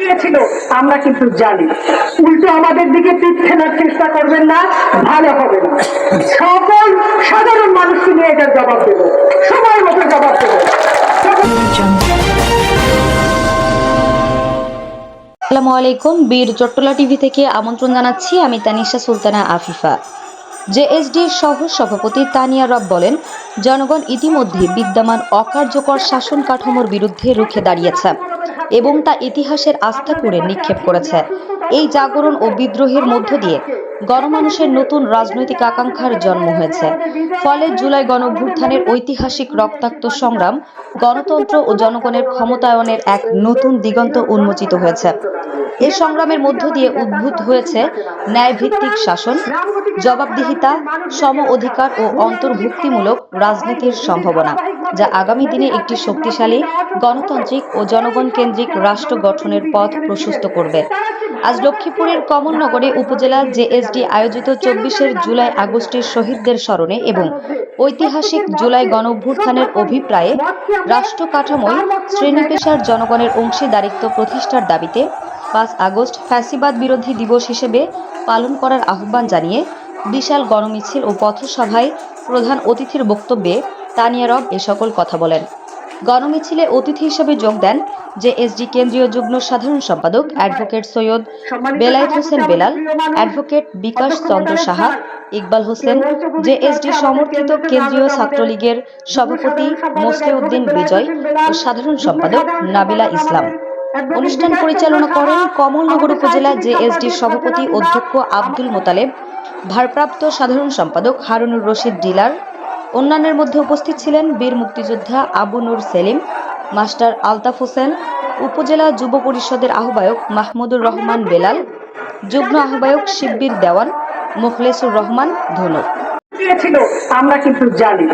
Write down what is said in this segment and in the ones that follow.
দিয়েছিল আমরা কিন্তু জানি। উল্টো আমাদের দিকে পিঠ ফেলার চেষ্টা করবেন না, ভালো হবে না। সকল সাধারণ মানুষকে নিয়ে এটার জবাব দেবো। সময় মতো জবাব দেবো। আসসালামু আলাইকুম, বীর চট্টলা টিভি থেকে আমন্ত্রণ জানাচ্ছি আমি তানিশা সুলতানা আফিফা। জেএসডির সহ সভাপতি তানিয়া রব বলেন, জনগণ ইতিমধ্যে বিদ্যমান অকার্যকর শাসন কাঠামোর বিরুদ্ধে রুখে দাঁড়িয়েছে। এবং তা ইতিহাসের আস্থা করে নিক্ষেপ করেছে। এই জাগরণ ও বিদ্রোহের মধ্য দিয়ে গণমানুষের নতুন রাজনৈতিক আকাঙ্ক্ষার জন্ম হয়েছে। ফলে জুলাই গণভ্যুত্থানের ঐতিহাসিক রক্তাক্ত সংগ্রাম গণতন্ত্র ও জনগণের ক্ষমতায়নের এক নতুন দিগন্ত উন্মোচিত হয়েছে। এ সংগ্রামের মধ্য দিয়ে উদ্ভূত হয়েছে ন্যায়ভিত্তিক শাসন, জবাবদিহিতা, সম অধিকার ও অন্তর্ভুক্তিমূলক রাজনীতির সম্ভাবনা। যা আগামী দিনে একটি শক্তিশালী গণতান্ত্রিক ও জনগণ কেন্দ্রিক রাষ্ট্র গঠনের পথ প্রশস্ত করবে। আজ লক্ষ্মীপুরের কমলনগরে উপজেলা জেএসডি আয়োজিত চব্বিশের জুলাই আগস্টের শহীদদের স্মরণে এবং ঐতিহাসিক জুলাই গণঅভ্যুত্থানের অভিপ্রায়ে রাষ্ট্র কাঠামোয় শ্রেণি পেশার জনগণের অংশীদারিত্ব প্রতিষ্ঠার দাবিতে পাঁচ আগস্ট ফ্যাসিবাদ বিরোধী দিবস হিসেবে পালন করার আহ্বান জানিয়ে বিশাল গণমিছিল ও পথসভায় প্রধান অতিথির বক্তব্যে তানিয়া রব এ সকল কথা বলেন। গণমিছিলে অতিথি হিসেবে যোগ দেন জেএসডি কেন্দ্রীয় যুগ্ম সাধারণ সম্পাদক অ্যাডভোকেট সৈয়দ বেলায়েত হোসেন বেলাল অ্যাডভোকেট বিকাশ চন্দ্র সাহা ইকবাল হোসেন জেএসডি সমর্থিত কেন্দ্রীয় ছাত্রলীগের সভাপতি মোসলেউদ্দিন বিজয় ও সাধারণ সম্পাদক নাবিলা ইসলাম। অনুষ্ঠান পরিচালনা করেন কমলনগর উপজেলা জেএসডির সভাপতি অধ্যক্ষ আব্দুল মোতালেব ভারপ্রাপ্ত সাধারণ সম্পাদক হারুনুর রশিদ ডিলার অন্যান্যের মধ্যে উপস্থিত ছিলেন বীর মুক্তিযোদ্ধা আবু নূর সেলিম, মাস্টার আলতাফ হোসেন, উপজেলা যুব পরিষদের আহ্বায়ক মাহমুদুর রহমান বেলাল, যুগ্ম আহ্বায়ক শিব্বির দেওয়ান, মুখলেসুর রহমান ধনু। দিয়েছিল আমরা কিন্তু জানি।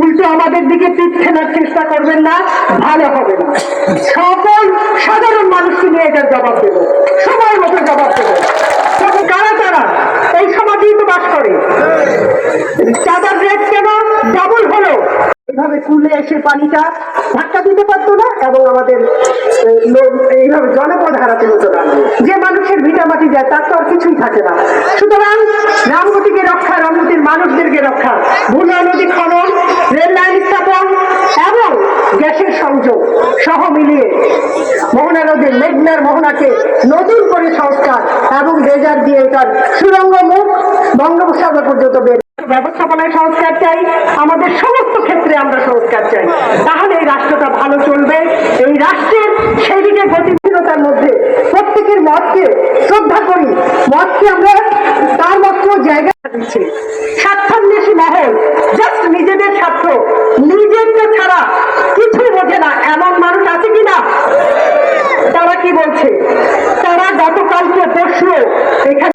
উল্টো আমাদের দিকে পিঠ চেষ্টা করবেন না, ভালো হবে না। সকল সাধারণ মানুষকে নিয়ে এটার জবাব দেবো সময় মতো জবাব দেবো তখন কারা কারা এই সমাজেই তো বাস করে চাঁদার রেট কেন ডাবল হলো এভাবে কুলে এসে পানিটা ধাক্কা দিতে পারতো না এবং আমাদের এইভাবে জনপদ হারাতে হতো না। যে মানুষের ভিটা মাটি যায়, তার তো আর কিছুই থাকে না। সুতরাং রামগতিকে রক্ষা রামগতির মানুষদেরকে রক্ষা ভুলা নদী খনন, রেল লাইন স্থাপন এবং গ্যাসের সংযোগ সহ মিলিয়ে মোহনা নদীর মেঘনার মোহনাকে নতুন করে সংস্কার এবং রেজার দিয়ে এটার সুরঙ্গ মুখ বঙ্গোপসাগর পর্যন্ত বের ব্যবস্থাপনায় সংস্কার চাই, আমাদের সমস্ত ক্ষেত্রে আমরা সংস্কার চাই। তাহলে এই রাষ্ট্রটা ভালো চলবে। এই রাষ্ট্রের সেই দিকে গতিশীলতার মধ্যে প্রত্যেকের মতকে শ্রদ্ধা করি, মতকে আমরা তার মতো জায়গা দিচ্ছি। স্বার্থান্বেষী মহল জাস্ট নিজেদের স্বার্থ নিজেরটা ছাড়া কিছুই বোঝে না, এমন মানুষ আছে কিনা? তারা কি বলছে? তারা গতকালকে পরশু এখানে